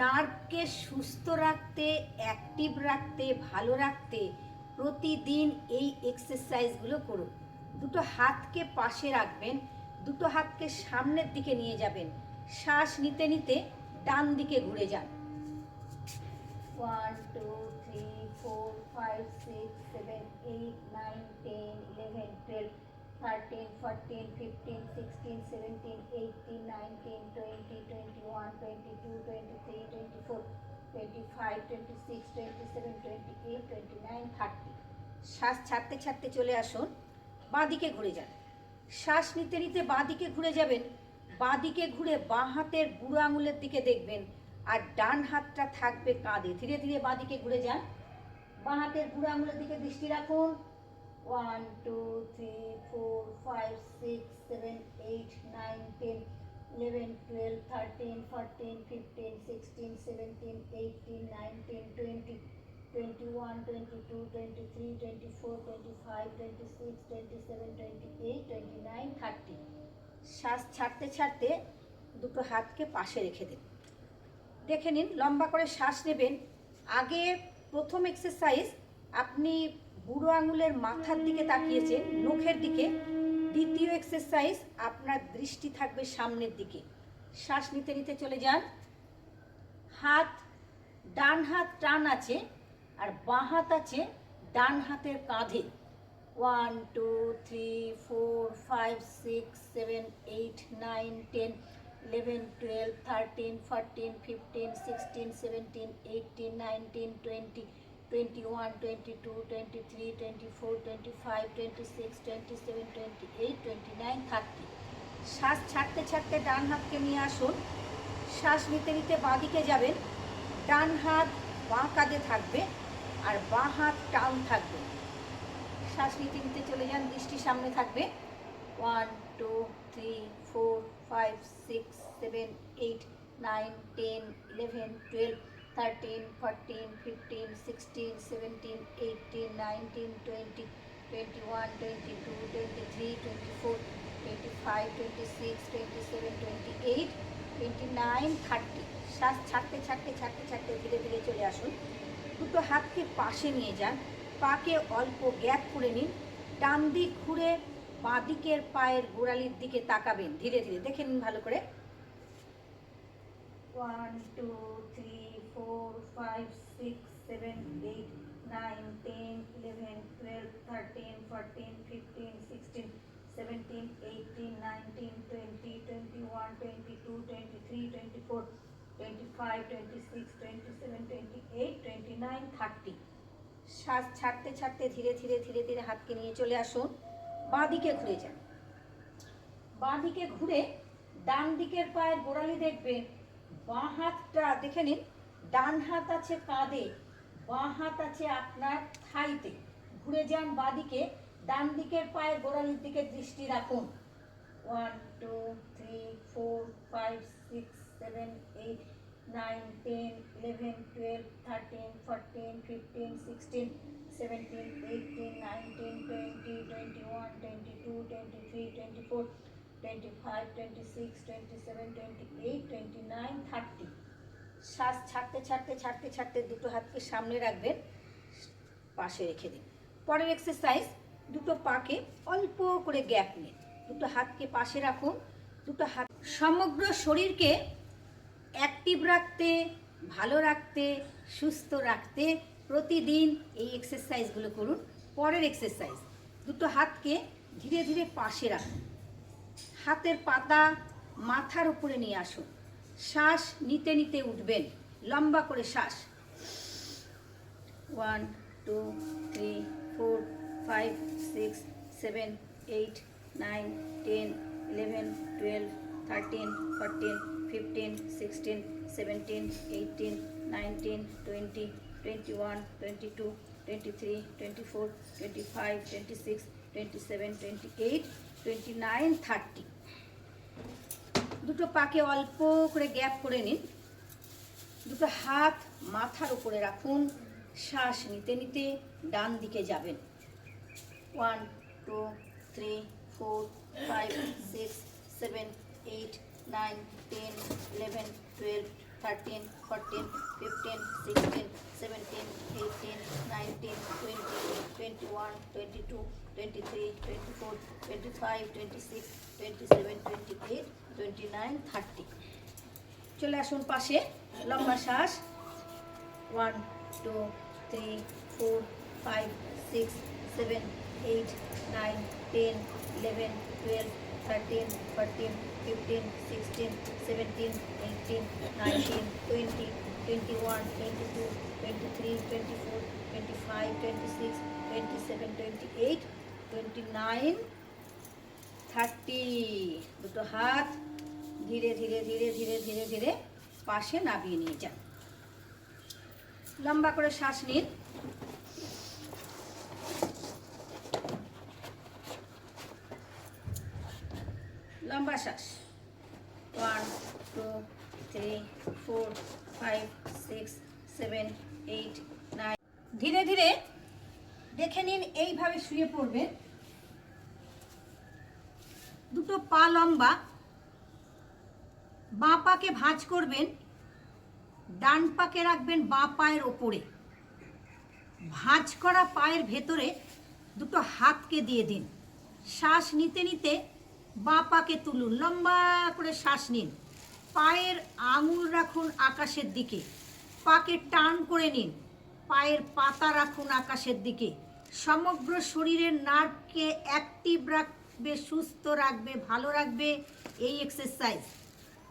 নার্ভকে সুস্থ রাখতে অ্যাক্টিভ রাখতে, ভালো রাখতে প্রতিদিন এই এক্সারসাইজগুলো করুন। দুটো হাতকে পাশে রাখবেন, দুটো হাতকে সামনের দিকে নিয়ে যাবেন। শ্বাস নিতে নিতে ডান দিকে ঘুরে যান। One two three four five six seven eight nine ten eleven twelve thirteen fourteen fifteen sixteen seventeen eighteen nineteen twenty twenty one twenty two twenty three twenty four twenty five twenty six twenty seven twenty eight twenty nine thirty শ্বাস ছাড়তে ছাড়তে চলে আসুন, বাঁদিকে ঘুরে যান। শ্বাস নিতে নিতে বাঁদিকে ঘুরে যাবেন, বাঁদিকে ঘুরে বাঁ হাতের বুড়ো আঙুলের দিকে দেখবেন, আর ডান হাতটা থাকবে কাঁধে। ধীরে ধীরে বাঁদিকে ঘুরে যান, বাঁ হাতের বুড়ো আঙুলের দিকে দৃষ্টি রাখুন। One two three four five six seven eight nine ten eleven twelve thirteen fourteen fifteen sixteen seventeen eighteen nineteen twenty twenty one twenty two twenty three twenty four twenty five twenty six twenty seven twenty eight twenty nine thirty শ্বাস ছাড়তে ছাড়তে দুটো হাতকে পাশে রেখে দিন। দেখে নিন, লম্বা করে শ্বাস নেবেন। আগে প্রথম এক্সারসাইজ আপনি বুড়ো আঙুলের মাথার দিকে তাকিয়েছেন নখের দিকে। দ্বিতীয় এক্সারসাইজ আপনার দৃষ্টি থাকবে সামনের দিকে। শ্বাস নিতে নিতে চলে যান। হাত, ডান হাত টান আছে আর বাঁ হাত আছে ডান হাতের কাঁধে। One two three four five six seven eight nine ten eleven twelve thirteen fourteen fifteen sixteen seventeen eighteen nineteen twenty twenty one twenty two twenty three twenty four twenty five twenty six twenty seven twenty eight twenty nine thirty শ্বাস ছাড়তে ছাড়তে ডান হাতকে নিয়ে আসুন। শ্বাস নিতে নিতে বাঁ দিকে যাবেন। ডান হাত বাঁ কাঁধে থাকবে আর বাঁ হাত টাউন থাকবে। শ্বাস নিতে নিতে চলে যান, দৃষ্টি সামনে থাকবে। One, two, three, four, five, six, seven, eight, nine, ten, eleven, twelve thirteen fourteen fifteen sixteen seventeen eighteen nineteen twenty twenty one twenty two twenty three twenty four twenty five twenty six twenty seven twenty eight twenty nine thirty শ্বাস ছাড়তে ছাড়তে ছাড়তে ছাড়তে ধীরে ধীরে চলে আসুন। দুটো হাতকে পাশে নিয়ে যান। পাকে অল্প গ্যাপ করে নিন। ডান দিক ঘুরে বাঁ দিকের পায়ের গোড়ালির দিকে তাকাবেন ধীরে ধীরে। দেখে নিন ভালো করে। One two three four five six seven eight nine ten eleven twelve thirteen fourteen fifteen sixteen seventeen eighteen nineteen twenty twenty one twenty two twenty three twenty four twenty five twenty six twenty seven twenty eight twenty nine thirty শ্বাস ছাড়তে ছাড়তে ধীরে ধীরে ধীরে ধীরে হাতকে নিয়ে চলে আসুন। বাঁ দিকে ঘুরে যান। বাঁ দিকে ঘুরে ডান দিকের পায়ের গোড়ালি দেখবেন। বাঁ হাতটা দেখে নিন, ডান হাত আছে কাঁধে, বাঁ হাত আছে আপনার থাইতে। ঘুরে যান বাঁ দিকে ডান দিকের পায়ের গোড়ালির দিকে দৃষ্টি রাখুন। One, two, three, four, five, six, seven, eight, nine, ten, eleven, twelve, thirteen, fourteen, fifteen, sixteen, seventeen, eighteen, nineteen, twenty twenty one, twenty two, twenty three, twenty four. Twenty five twenty six twenty seven twenty eight twenty nine thirty শ্বাস ছাড়তে ছাড়তে ছাড়তে ছাড়তে দুটো হাতকে সামনে রাখবেন, পাশে রেখে দিন। পরের এক্সারসাইজ দুটো পাকে অল্প করে গ্যাপ নিন। দুটো হাতকে পাশে রাখুন, দুটো হাত সমগ্র শরীরকে অ্যাক্টিভ রাখতে, ভালো রাখতে, সুস্থ রাখতে প্রতিদিন এই এক্সারসাইজগুলো করুন। পরের এক্সারসাইজ দুটো হাতকে ধীরে ধীরে পাশে রাখুন। হাতের পাতা মাথার উপরে নিয়ে আসুন শ্বাস নিতে নিতে উঠবেন। লম্বা করে শ্বাস। One, two, three, four, five, six, seven, eight, nine, ten, eleven, twelve, thirteen, fourteen, fifteen, sixteen, seventeen eighteen nineteen, twenty twenty one, twenty two, twenty three, twenty four, twenty five, twenty six, twenty seven, twenty eight, twenty nine, thirty. দুটো পাকে অল্প করে gap করে নিন। দুটো হাত মাথার উপরে রাখুন। শ্বাস নিতে নিতে ডান দিকে যাবেন। One, two, three, four, five, six, seven, eight, nine, ten, eleven, twelve, thirteen, fourteen, fifteen, sixteen, seventeen, eighteen, nineteen, twenty twenty one, twenty two, twenty three, twenty four five twenty six twenty seven twenty eight twenty nine thirty চলে আসুন পাশে। লম্বা শ্বাস। One two three four five six seven eight nine ten eleven twelve thirteen fourteen fifteen sixteen seventeen eighteen nineteen twenty twenty one twenty two twenty three twenty four twenty five twenty six twenty seven twenty eight twenty nine thirty দুটো হাত ধীরে ধীরে ধীরে ধীরে ধীরে ধীরে পাশে নামিয়ে নিয়ে যান লম্বা করে শ্বাস নিন। লম্বা শ্বাস। One, two, three, four, five, six, seven, eight, nine. ধীরে ধীরে দেখে নিন, এইভাবে শুয়ে পড়বেন। দুটো পা লম্বা। বাঁ পাকে ভাঁজ করবেন, ডান পাকে রাখবেন বাঁ পায়ের ওপরে। ভাঁজ করা পায়ের ভেতরে দুটো হাতকে দিয়ে দিন। শ্বাস নিতে নিতে বাঁ পাকে তুলুন, লম্বা করে শ্বাস নিন। পায়ের আঙুল রাখুন আকাশের দিকে। পাকে টান করে নিন। পায়ের পাতা রাখুন আকাশের দিকে। সমগ্র শরীরের নার্ভকে অ্যাক্টিভ রাখবে সুস্থ রাখবে, ভালো রাখবে, এই exercise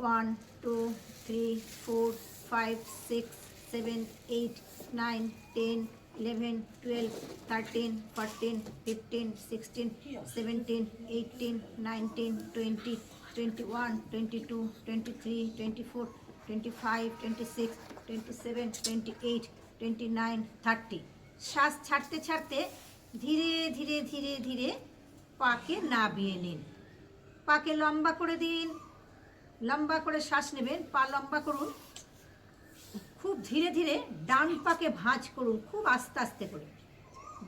one two three four five six seven eight nine ten eleven twelve thirteen fourteen fifteen sixteen seventeen eighteen nineteen twenty twenty one twenty two twenty three twenty four twenty five twenty six twenty seven twenty eight twenty nine thirty শ্বাস ছাড়তে ছাড়তে ধীরে ধীরে ধীরে ধীরে পাকে নাবিয়ে নিন। পাকে লম্বা করে দিন। লম্বা করে শ্বাস নেবেন। পা লম্বা করুন। খুব ধীরে ধীরে ডান পাকে ভাঁজ করুন। খুব আস্তে আস্তে করে।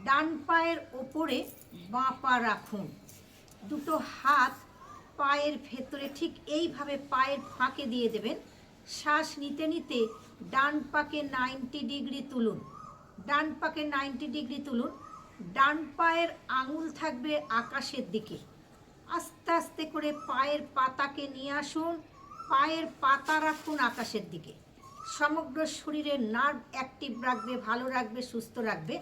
ডান পায়ের ওপরে বাঁ পা রাখুন। দুটো হাত পায়ের ভেতরে ঠিক এইভাবে পায়ের ফাঁকে দিয়ে দেবেন। শ্বাস নিতে নিতে ডান পাকে নাইনটি ডিগ্রি তুলুন। ডান পাকে নাইনটি ডিগ্রি তুলুন। ডান পায়ের আঙুল থাকবে আকাশের দিকে। আস্তে আস্তে করে পায়ের পাতাকে নিয়ে আসুন। পায়ের পাতা রাখুন আকাশের দিকে। সমগ্র শরীরের নার্ভ অ্যাক্টিভ রাখবে, ভালো রাখবে, সুস্থ রাখবে।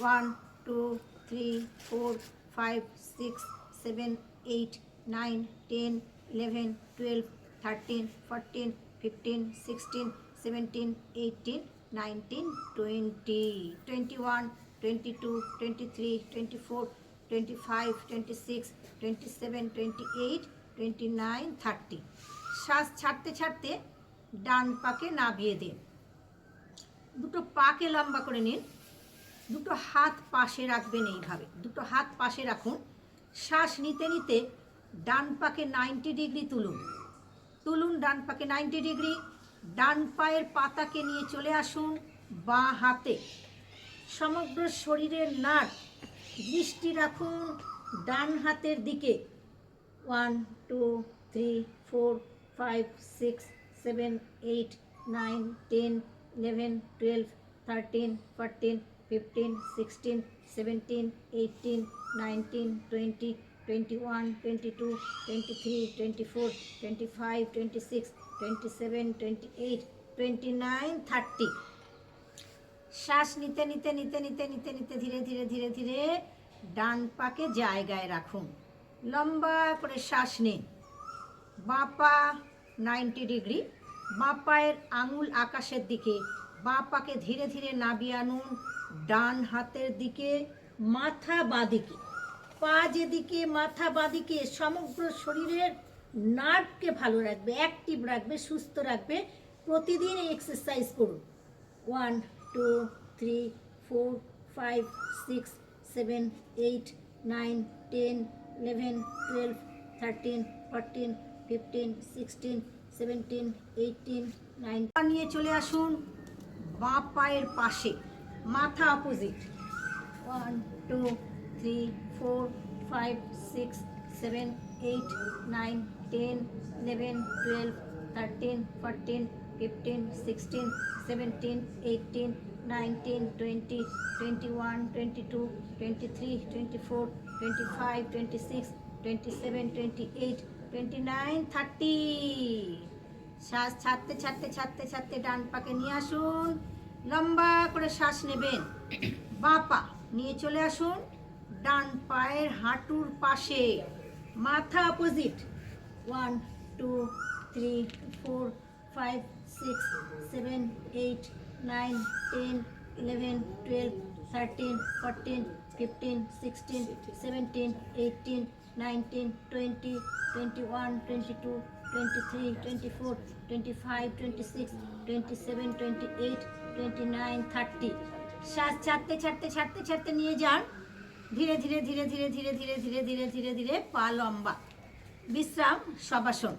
One two three four five six seven eight nine ten eleven twelve thirteen fourteen fifteen sixteen seventeen eighteen nineteen twenty twenty one twenty two twenty three twenty four twenty five twenty six twenty seven twenty eight twenty nine thirty শ্বাস ছাড়তে ছাড়তে ডান পাকে নাবিয়ে দিন। দুটো পাকে লম্বা করে নিন। দুটো হাত পাশে রাখবেন এইভাবে। দুটো হাত পাশে রাখুন। শ্বাস নিতে নিতে ডান পাকে নাইনটি ডিগ্রি তুলুন। তুলুন ডান পাকে নাইনটি ডিগ্রি। ডান পায়ের পাতাকে নিয়ে চলে আসুন বাঁ হাতে। সমগ্র শরীরের নাট দৃষ্টি রাখুন ডান হাতের দিকে। One two three four five six seven eight nine ten eleven twelve thirteen fourteen fifteen sixteen seventeen eighteen nineteen twenty twenty one twenty two twenty three twenty four twenty five twenty six twenty seven twenty eight twenty nine thirty শ্বাস নিতে নিতে নিতে নিতে নিতে নিতে, ধীরে ধীরে ধীরে ধীরে ডান পাকে জায়গায় রাখুন। লম্বা করে শ্বাস নিন। বাঁ পা নাইনটি ডিগ্রি বাঁ পায়ের আঙুল আকাশের দিকে। বাঁ পাকে ধীরে ধীরে নাবিয়ে আনুন। ডান হাতের দিকে, মাথা বাঁদিকে। পা যেদিকে, মাথা বাঁদিকে, সমগ্র শরীরের নার্ভকে ভালো রাখবে, অ্যাক্টিভ রাখবে, সুস্থ রাখবে। প্রতিদিন এক্সারসাইজ করুন। One two three four five six seven eight nine ten eleven twelve thirteen fourteen fifteen sixteen seventeen eighteen nine নিয়ে চলে আসুন। বাঁ পায়ের পাশে। মাথা opposite one two three four five six seven eight nine ten eleven twelve thirteen fourteen fifteen sixteen seventeen eighteen nineteen twenty twenty one twenty two twenty three twenty four twenty five twenty six twenty seven twenty eight twenty nine thirty শ্বাস ছাড়তে ছাড়তে ছাড়তে ছাড়তে ডান পাকে নিয়ে আসুন। লম্বা করে শ্বাস নেবেন। বাঁ পা নিয়ে চলে আসুন। ডান পায়ের হাঁটুর পাশে। মাথা opposite one two three four five six seven eight nine ten eleven twelve thirteen fourteen fifteen sixteen seventeen eighteen nineteen twenty twenty one twenty two twenty three twenty four twenty five twenty six twenty seven twenty eight twenty nine thirty শ্বাস ছাড়তে ছাড়তে ছাড়তে ছাড়তে নিয়ে যান। ধীরে ধীরে ধীরে ধীরে ধীরে ধীরে ধীরে ধীরে ধীরে ধীরে পা লম্বা। বিশ্রাম, সবাসন।